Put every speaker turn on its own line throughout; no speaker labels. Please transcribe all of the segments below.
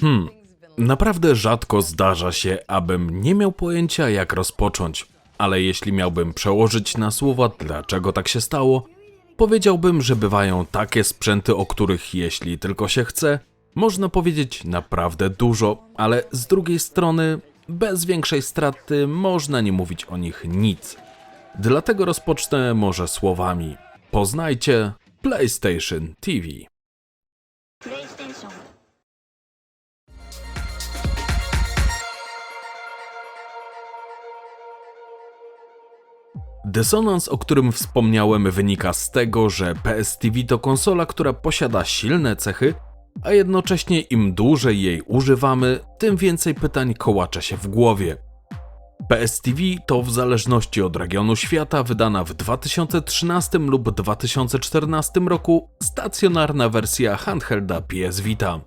Hmm, naprawdę rzadko zdarza się, abym nie miał pojęcia jak rozpocząć, ale jeśli miałbym przełożyć na słowa dlaczego tak się stało, powiedziałbym, że bywają takie sprzęty, o których jeśli tylko się chce, można powiedzieć naprawdę dużo, ale z drugiej strony bez większej straty można nie mówić o nich nic. Dlatego rozpocznę może słowami. Poznajcie PlayStation TV. Dysonans, o którym wspomniałem, wynika z tego, że PS TV to konsola, która posiada silne cechy, a jednocześnie im dłużej jej używamy, tym więcej pytań kołacze się w głowie. PS TV to w zależności od regionu świata wydana w 2013 lub 2014 roku stacjonarna wersja handhelda PS Vita.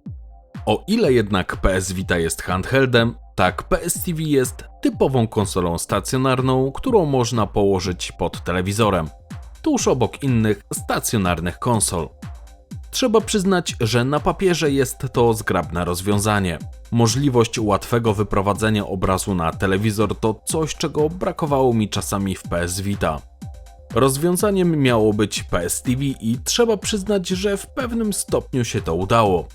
O ile jednak PS Vita jest handheldem, tak PS TV jest typową konsolą stacjonarną, którą można położyć pod telewizorem, tuż obok innych stacjonarnych konsol. Trzeba przyznać, że na papierze jest to zgrabne rozwiązanie. Możliwość łatwego wyprowadzenia obrazu na telewizor to coś, czego brakowało mi czasami w PS Vita. Rozwiązaniem miało być PS TV i trzeba przyznać, że w pewnym stopniu się to udało.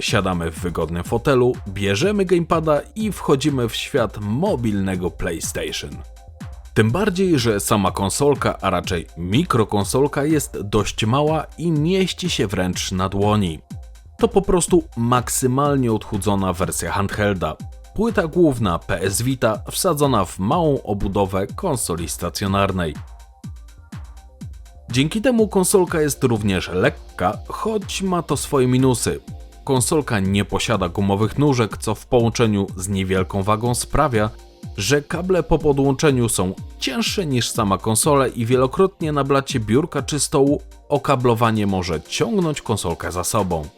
Siadamy w wygodnym fotelu, bierzemy gamepada i wchodzimy w świat mobilnego PlayStation. Tym bardziej, że sama konsolka, a raczej mikrokonsolka jest dość mała i mieści się wręcz na dłoni. To po prostu maksymalnie odchudzona wersja handhelda. Płyta główna PS Vita wsadzona w małą obudowę konsoli stacjonarnej. Dzięki temu konsolka jest również lekka, choć ma to swoje minusy. Konsolka nie posiada gumowych nóżek, co w połączeniu z niewielką wagą sprawia, że kable po podłączeniu są cięższe niż sama konsola i wielokrotnie na blacie biurka czy stołu okablowanie może ciągnąć konsolkę za sobą.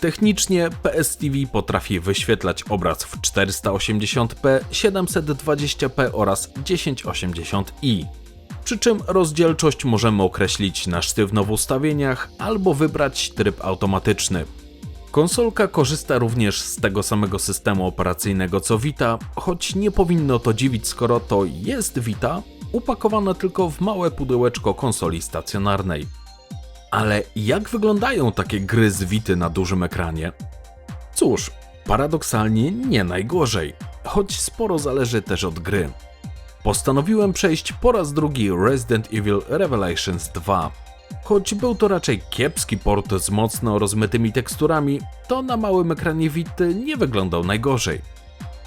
Technicznie PS TV potrafi wyświetlać obraz w 480p, 720p oraz 1080i. Przy czym rozdzielczość możemy określić na sztywno w ustawieniach albo wybrać tryb automatyczny. Konsolka korzysta również z tego samego systemu operacyjnego co Vita, choć nie powinno to dziwić, skoro to jest Vita, upakowana tylko w małe pudełeczko konsoli stacjonarnej. Ale jak wyglądają takie gry z Vity na dużym ekranie? Cóż, paradoksalnie nie najgorzej, choć sporo zależy też od gry. Postanowiłem przejść po raz drugi Resident Evil Revelations 2. Choć był to raczej kiepski port z mocno rozmytymi teksturami, to na małym ekranie Vity nie wyglądał najgorzej.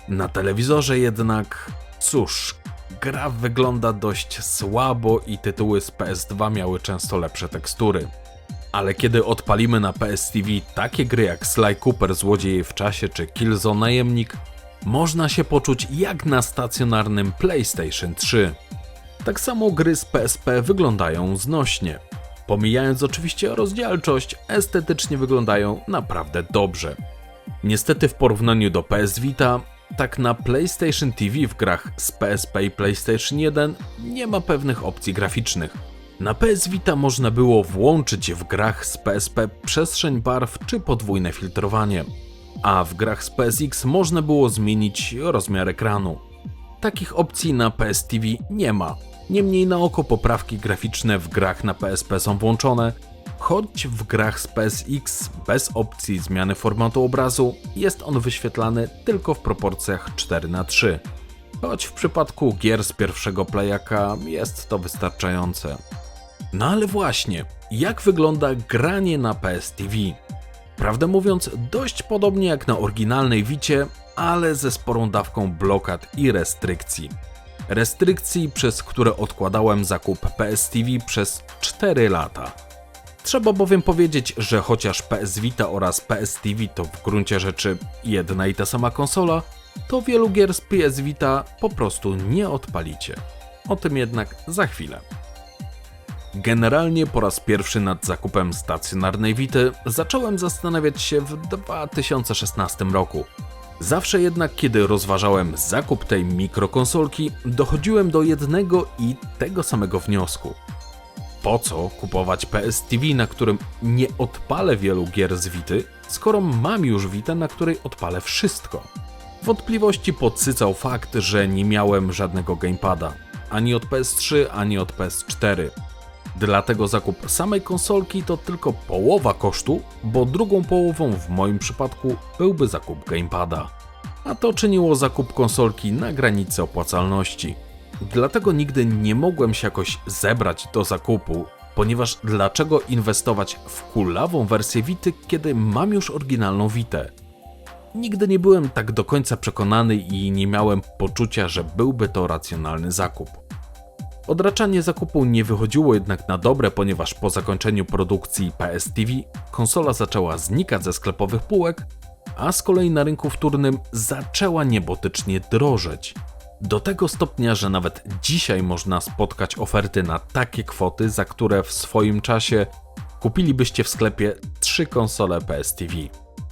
Na telewizorze jednak, cóż, gra wygląda dość słabo i tytuły z PS2 miały często lepsze tekstury. Ale kiedy odpalimy na PS TV takie gry jak Sly Cooper Złodzieje w czasie czy Killzone Najemnik, można się poczuć jak na stacjonarnym PlayStation 3. Tak samo gry z PSP wyglądają znośnie. Pomijając oczywiście rozdzielczość, estetycznie wyglądają naprawdę dobrze. Niestety w porównaniu do PS Vita, tak na PlayStation TV w grach z PSP i PlayStation 1 nie ma pewnych opcji graficznych. Na PS Vita można było włączyć w grach z PSP przestrzeń barw czy podwójne filtrowanie, a w grach z PSX można było zmienić rozmiar ekranu. Takich opcji na PS TV nie ma. Niemniej na oko poprawki graficzne w grach na PSP są włączone, choć w grach z PSX bez opcji zmiany formatu obrazu jest on wyświetlany tylko w proporcjach 4 na 3 choć w przypadku gier z pierwszego playaka jest to wystarczające. No ale właśnie, jak wygląda granie na PS TV? Prawdę mówiąc, dość podobnie jak na oryginalnej Wicie, ale ze sporą dawką blokad i restrykcji. Restrykcji, przez które odkładałem zakup PS TV przez 4 lata. Trzeba bowiem powiedzieć, że chociaż PS Vita oraz PS TV to w gruncie rzeczy jedna i ta sama konsola, to wielu gier z PS Vita po prostu nie odpalicie. O tym jednak za chwilę. Generalnie po raz pierwszy nad zakupem stacjonarnej Vity zacząłem zastanawiać się w 2016 roku. Zawsze jednak, kiedy rozważałem zakup tej mikrokonsolki, dochodziłem do jednego i tego samego wniosku. po co kupować PS TV, na którym nie odpalę wielu gier z Vity, skoro mam już Vitę, na której odpalę wszystko. Wątpliwości podsycał fakt, że nie miałem żadnego gamepada, ani od PS3, ani od PS4. Dlatego zakup samej konsolki to tylko połowa kosztu, bo drugą połową w moim przypadku byłby zakup gamepada. A to czyniło zakup konsolki na granicy opłacalności. Dlatego nigdy nie mogłem się jakoś zebrać do zakupu, ponieważ dlaczego inwestować w kulawą wersję Vity, kiedy mam już oryginalną Vitę? Nigdy nie byłem tak do końca przekonany i nie miałem poczucia, że byłby to racjonalny zakup. Odraczanie zakupu nie wychodziło jednak na dobre, ponieważ po zakończeniu produkcji PS TV konsola zaczęła znikać ze sklepowych półek, a z kolei na rynku wtórnym zaczęła niebotycznie drożeć. Do tego stopnia, że nawet dzisiaj można spotkać oferty na takie kwoty, za które w swoim czasie kupilibyście w sklepie trzy konsole PS TV.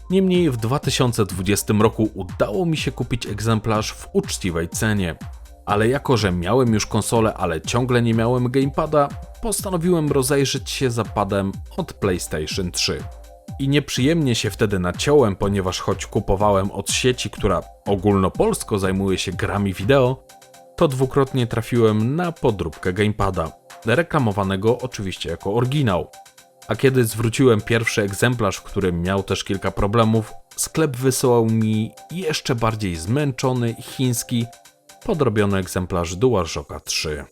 Niemniej w 2020 roku udało mi się kupić egzemplarz w uczciwej cenie. Ale jako, że miałem już konsolę, ale ciągle nie miałem gamepada, postanowiłem rozejrzeć się za padem od PlayStation 3. I nieprzyjemnie się wtedy naciąłem, ponieważ choć kupowałem od sieci, która ogólnopolsko zajmuje się grami wideo, to dwukrotnie trafiłem na podróbkę gamepada, reklamowanego oczywiście jako oryginał. A kiedy zwróciłem pierwszy egzemplarz, w którym miał też kilka problemów, sklep wysyłał mi jeszcze bardziej zmęczony, chiński, podrobiony egzemplarz DualShocka 3.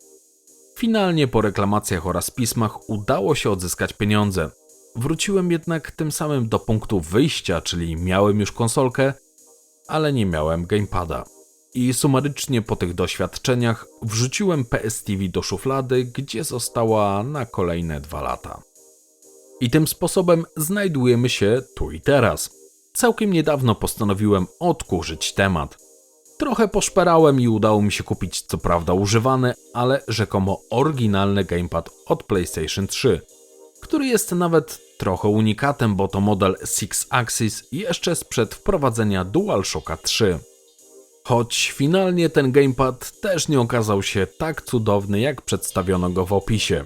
Finalnie po reklamacjach oraz pismach udało się odzyskać pieniądze. Wróciłem jednak tym samym do punktu wyjścia, czyli miałem już konsolkę, ale nie miałem gamepada. I sumarycznie po tych doświadczeniach wrzuciłem PS TV do szuflady, gdzie została na kolejne dwa lata. I tym sposobem znajdujemy się tu i teraz. Całkiem niedawno postanowiłem odkurzyć temat. Trochę poszperałem i udało mi się kupić co prawda używany, ale rzekomo oryginalny gamepad od PlayStation 3, który jest nawet trochę unikatem, bo to model Six Axis jeszcze sprzed wprowadzenia DualShocka 3. Choć finalnie ten gamepad też nie okazał się tak cudowny, jak przedstawiono go w opisie.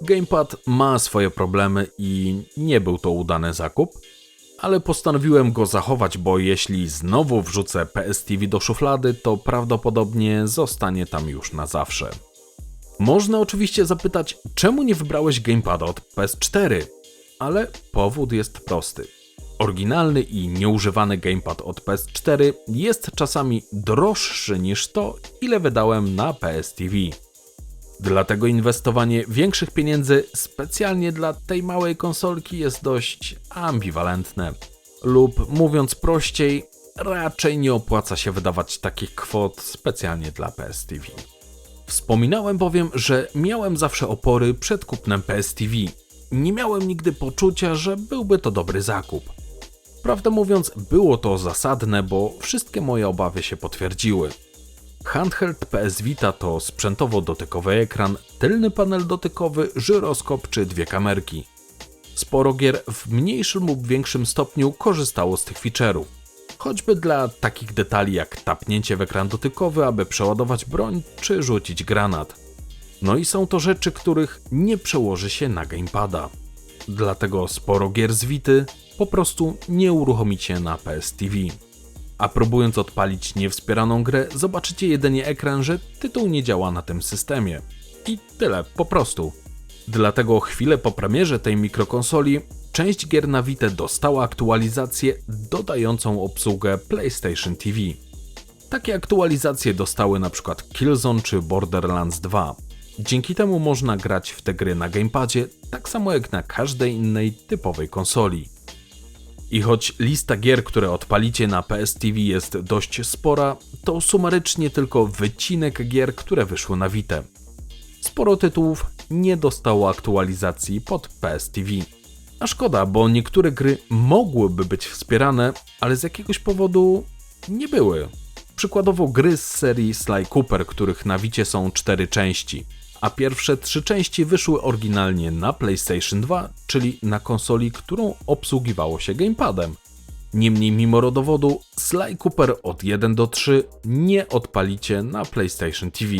Gamepad ma swoje problemy i nie był to udany zakup, ale postanowiłem go zachować, bo jeśli znowu wrzucę PS TV do szuflady, to prawdopodobnie zostanie tam już na zawsze. Można oczywiście zapytać, czemu nie wybrałeś gamepada od PS4? Ale powód jest prosty. Oryginalny i nieużywany gamepad od PS4 jest czasami droższy niż to, ile wydałem na PS TV. Dlatego inwestowanie większych pieniędzy specjalnie dla tej małej konsolki jest dość ambiwalentne. Lub mówiąc prościej, raczej nie opłaca się wydawać takich kwot specjalnie dla PS TV. Wspominałem bowiem, że miałem zawsze opory przed kupnem PS TV. Nie miałem nigdy poczucia, że byłby to dobry zakup. Prawdę mówiąc, było to zasadne, bo wszystkie moje obawy się potwierdziły. Handheld PS Vita to sprzętowo-dotykowy ekran, tylny panel dotykowy, żyroskop czy dwie kamerki. Sporo gier w mniejszym lub większym stopniu korzystało z tych feature'ów. Choćby dla takich detali jak tapnięcie w ekran dotykowy, aby przeładować broń czy rzucić granat. No i są to rzeczy, których nie przełoży się na gamepada. Dlatego sporo gier z Vity po prostu nie uruchomicie na PS TV a próbując odpalić niewspieraną grę, zobaczycie jedynie ekran, że tytuł nie działa na tym systemie. I tyle, po prostu. Dlatego chwilę po premierze tej mikrokonsoli, część gier na Vita dostała aktualizację dodającą obsługę PlayStation TV. Takie aktualizacje dostały np. Killzone czy Borderlands 2. Dzięki temu można grać w te gry na gamepadzie, tak samo jak na każdej innej typowej konsoli. I choć lista gier, które odpalicie na PS TV jest dość spora, to sumarycznie tylko wycinek gier, które wyszły na Vita. Sporo tytułów nie dostało aktualizacji pod PS TV. A szkoda, bo niektóre gry mogłyby być wspierane, ale z jakiegoś powodu nie były. Przykładowo gry z serii Sly Cooper, których na Vicie są cztery części a pierwsze trzy części wyszły oryginalnie na PlayStation 2, czyli na konsoli, którą obsługiwało się gamepadem. Niemniej mimo rodowodu Sly Cooper od 1 do 3 nie odpalicie na PlayStation TV.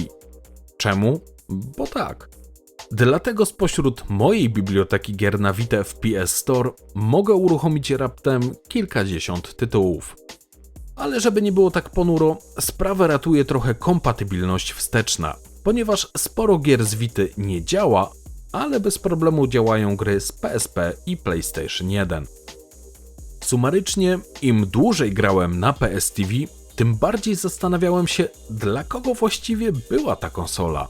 Czemu? Bo tak. Dlatego spośród mojej biblioteki gier na Vita w PS Store mogę uruchomić raptem kilkadziesiąt tytułów. Ale żeby nie było tak ponuro, sprawę ratuje trochę kompatybilność wsteczna, ponieważ sporo gier z Vity nie działa, ale bez problemu działają gry z PSP i PlayStation 1. Sumarycznie, im dłużej grałem na PS TV, tym bardziej zastanawiałem się, dla kogo właściwie była ta konsola.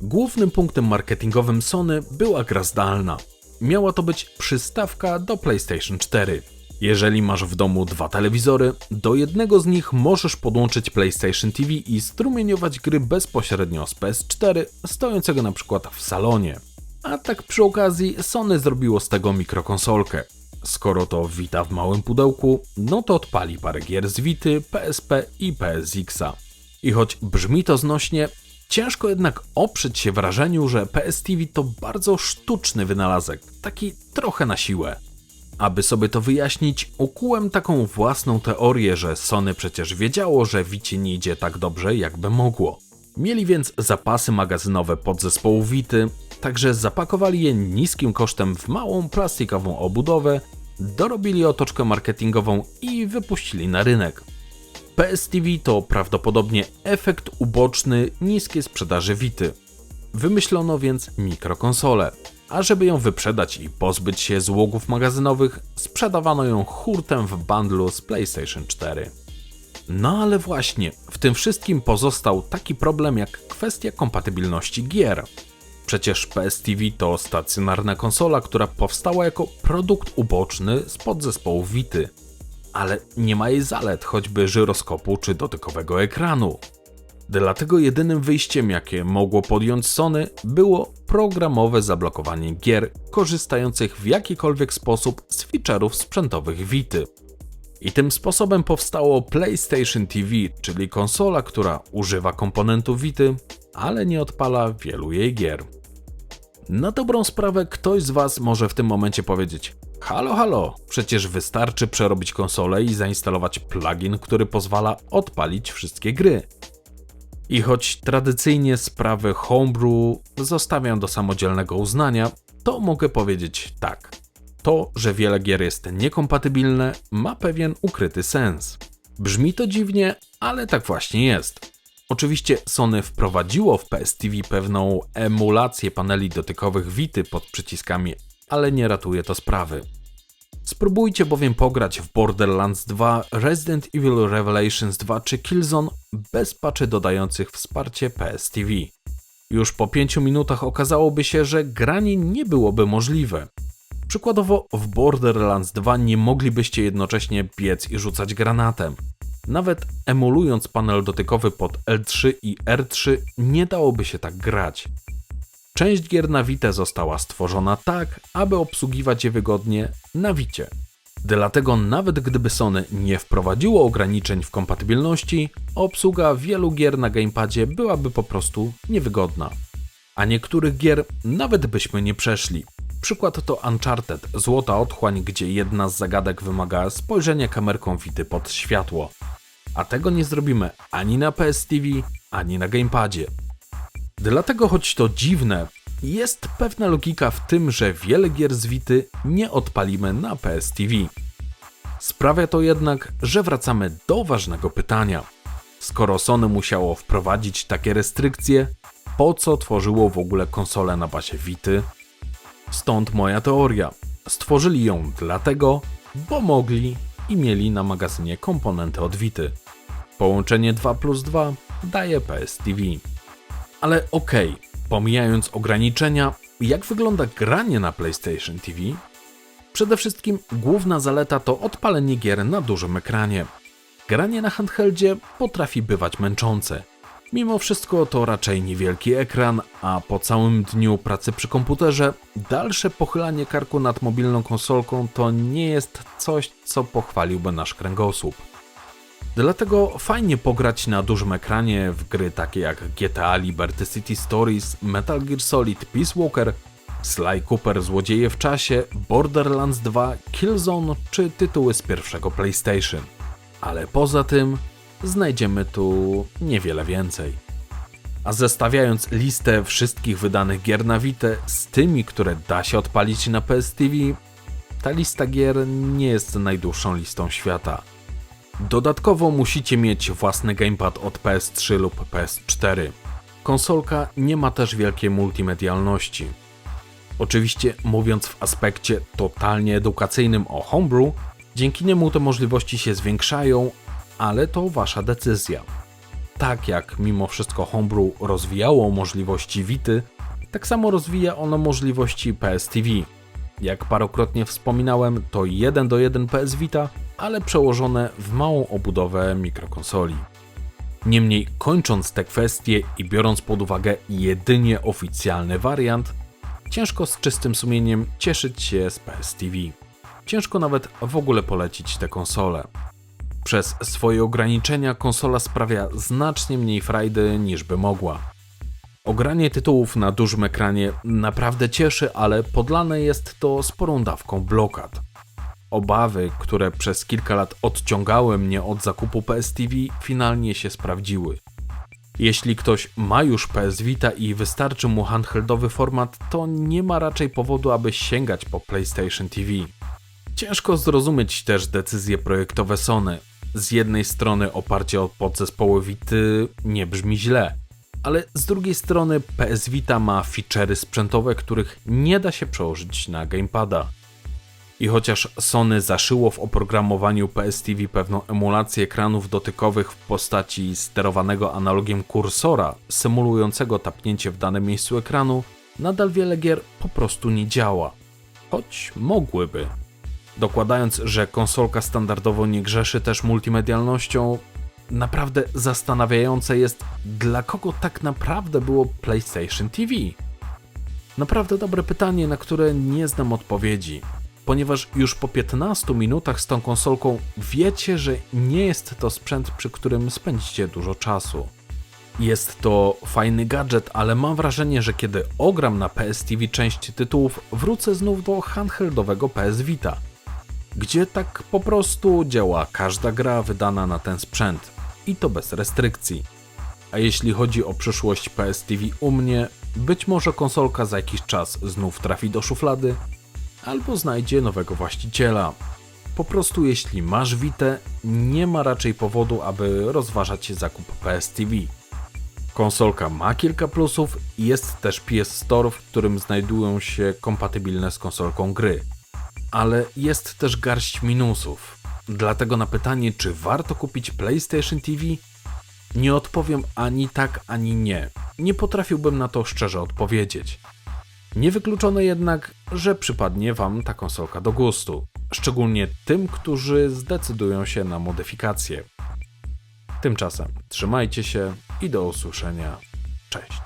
Głównym punktem marketingowym Sony była gra zdalna. Miała to być przystawka do PlayStation 4. Jeżeli masz w domu dwa telewizory, do jednego z nich możesz podłączyć PlayStation TV i strumieniować gry bezpośrednio z PS4, stojącego na przykład w salonie. A tak przy okazji Sony zrobiło z tego mikrokonsolkę. Skoro to Vita w małym pudełku, no to odpali parę gier z Vity, PSP i PSX-a. I choć brzmi to znośnie, ciężko jednak oprzeć się wrażeniu, że PS TV to bardzo sztuczny wynalazek, taki trochę na siłę. Aby sobie to wyjaśnić, ukułem taką własną teorię, że Sony przecież wiedziało, że Vicie nie idzie tak dobrze, jakby mogło. Mieli więc zapasy magazynowe podzespołu Vity, także zapakowali je niskim kosztem w małą plastikową obudowę, dorobili otoczkę marketingową i wypuścili na rynek. PS TV to prawdopodobnie efekt uboczny niskiej sprzedaży Vity. Wymyślono więc mikrokonsolę, a żeby ją wyprzedać i pozbyć się złogów magazynowych, sprzedawano ją hurtem w bundlu z PlayStation 4. No ale właśnie, w tym wszystkim pozostał taki problem jak kwestia kompatybilności gier. Przecież PS TV to stacjonarna konsola, która powstała jako produkt uboczny z podzespołu Vity. Ale nie ma jej zalet, choćby żyroskopu czy dotykowego ekranu. Dlatego jedynym wyjściem, jakie mogło podjąć Sony, było programowe zablokowanie gier korzystających w jakikolwiek sposób z feature'ów sprzętowych Vity. I tym sposobem powstało PlayStation TV, czyli konsola, która używa komponentów Vity, ale nie odpala wielu jej gier. Na dobrą sprawę ktoś z Was może w tym momencie powiedzieć: Halo, halo, przecież wystarczy przerobić konsolę i zainstalować plugin, który pozwala odpalić wszystkie gry. I choć tradycyjnie sprawy homebrew zostawiam do samodzielnego uznania, to mogę powiedzieć tak. To, że wiele gier jest niekompatybilne, ma pewien ukryty sens. Brzmi to dziwnie, ale tak właśnie jest. Oczywiście Sony wprowadziło w PS TV pewną emulację paneli dotykowych Vity pod przyciskami, ale nie ratuje to sprawy. Spróbujcie bowiem pograć w Borderlands 2, Resident Evil Revelations 2 czy Killzone bez patchy dodających wsparcie PS TV. Już po 5 minutach okazałoby się, że granie nie byłoby możliwe. Przykładowo w Borderlands 2 nie moglibyście jednocześnie biec i rzucać granatem. Nawet emulując panel dotykowy pod L3 i R3 nie dałoby się tak grać. Część gier na Vita została stworzona tak, aby obsługiwać je wygodnie na Vicie. Dlatego nawet gdyby Sony nie wprowadziło ograniczeń w kompatybilności, obsługa wielu gier na gamepadzie byłaby po prostu niewygodna. A niektórych gier nawet byśmy nie przeszli. Przykład to Uncharted, Złota Otchłań, gdzie jedna z zagadek wymaga spojrzenia kamerką Vity pod światło. A tego nie zrobimy ani na PS TV, ani na gamepadzie. Dlatego, choć to dziwne, jest pewna logika w tym, że wiele gier z Vity nie odpalimy na PS TV. Sprawia to jednak, że wracamy do ważnego pytania. Skoro Sony musiało wprowadzić takie restrykcje, po co tworzyło w ogóle konsolę na bazie Vity? Stąd moja teoria. Stworzyli ją dlatego, bo mogli i mieli na magazynie komponenty od Vity. Połączenie 2 plus 2 daje PS TV. Ale okej, okay, pomijając ograniczenia, jak wygląda granie na PlayStation TV? Przede wszystkim główna zaleta to odpalenie gier na dużym ekranie. Granie na handheldzie potrafi bywać męczące. Mimo wszystko to raczej niewielki ekran, a po całym dniu pracy przy komputerze dalsze pochylanie karku nad mobilną konsolką to nie jest coś, co pochwaliłby nasz kręgosłup. Dlatego fajnie pograć na dużym ekranie w gry takie jak GTA Liberty City Stories, Metal Gear Solid Peace Walker, Sly Cooper Złodzieje w czasie, Borderlands 2, Killzone czy tytuły z pierwszego PlayStation. Ale poza tym znajdziemy tu niewiele więcej. A zestawiając listę wszystkich wydanych gier na Vita z tymi, które da się odpalić na PS TV, ta lista gier nie jest najdłuższą listą świata. Dodatkowo musicie mieć własny gamepad od PS3 lub PS4. Konsolka nie ma też wielkiej multimedialności. Oczywiście mówiąc w aspekcie totalnie edukacyjnym o homebrew, dzięki niemu te możliwości się zwiększają, ale to wasza decyzja. Tak jak mimo wszystko homebrew rozwijało możliwości Vity, tak samo rozwija ono możliwości PS TV. Jak parokrotnie wspominałem, to 1 do 1 PS Vita, ale przełożone w małą obudowę mikrokonsoli. Niemniej, kończąc te kwestie i biorąc pod uwagę jedynie oficjalny wariant, ciężko z czystym sumieniem cieszyć się z PS TV. Ciężko nawet w ogóle polecić tę konsolę. Przez swoje ograniczenia konsola sprawia znacznie mniej frajdy niż by mogła. Ogranie tytułów na dużym ekranie naprawdę cieszy, ale podlane jest to sporą dawką blokad. Obawy, które przez kilka lat odciągały mnie od zakupu PS TV, finalnie się sprawdziły. Jeśli ktoś ma już PS Vita i wystarczy mu handheldowy format, to nie ma raczej powodu, aby sięgać po PlayStation TV. Ciężko zrozumieć też decyzje projektowe Sony. Z jednej strony oparcie o podzespoły Vity nie brzmi źle, ale z drugiej strony PS Vita ma feature'y sprzętowe, których nie da się przełożyć na gamepada. I chociaż Sony zaszyło w oprogramowaniu PS TV pewną emulację ekranów dotykowych w postaci sterowanego analogiem kursora, symulującego tapnięcie w danym miejscu ekranu, nadal wiele gier po prostu nie działa. Choć mogłyby. Dokładając, że konsolka standardowo nie grzeszy też multimedialnością, naprawdę zastanawiające jest, dla kogo tak naprawdę było PlayStation TV. Naprawdę dobre pytanie, na które nie znam odpowiedzi, ponieważ już po 15 minutach z tą konsolką wiecie, że nie jest to sprzęt, przy którym spędzicie dużo czasu. Jest to fajny gadżet, ale mam wrażenie, że kiedy ogram na PS TV część tytułów, wrócę znów do handheldowego PS Vita, gdzie tak po prostu działa każda gra wydana na ten sprzęt i to bez restrykcji. A jeśli chodzi o przyszłość PS TV u mnie, być może konsolka za jakiś czas znów trafi do szuflady, albo znajdzie nowego właściciela. Po prostu jeśli masz Vita, nie ma raczej powodu, aby rozważać zakup PS TV. Konsolka ma kilka plusów i jest też PS Store, w którym znajdują się kompatybilne z konsolką gry. Ale jest też garść minusów. Dlatego na pytanie, czy warto kupić PlayStation TV, nie odpowiem ani tak, ani nie. Nie potrafiłbym na to szczerze odpowiedzieć. Niewykluczone jednak, że przypadnie Wam ta konsolka do gustu, szczególnie tym, którzy zdecydują się na modyfikację. Tymczasem trzymajcie się i do usłyszenia. Cześć.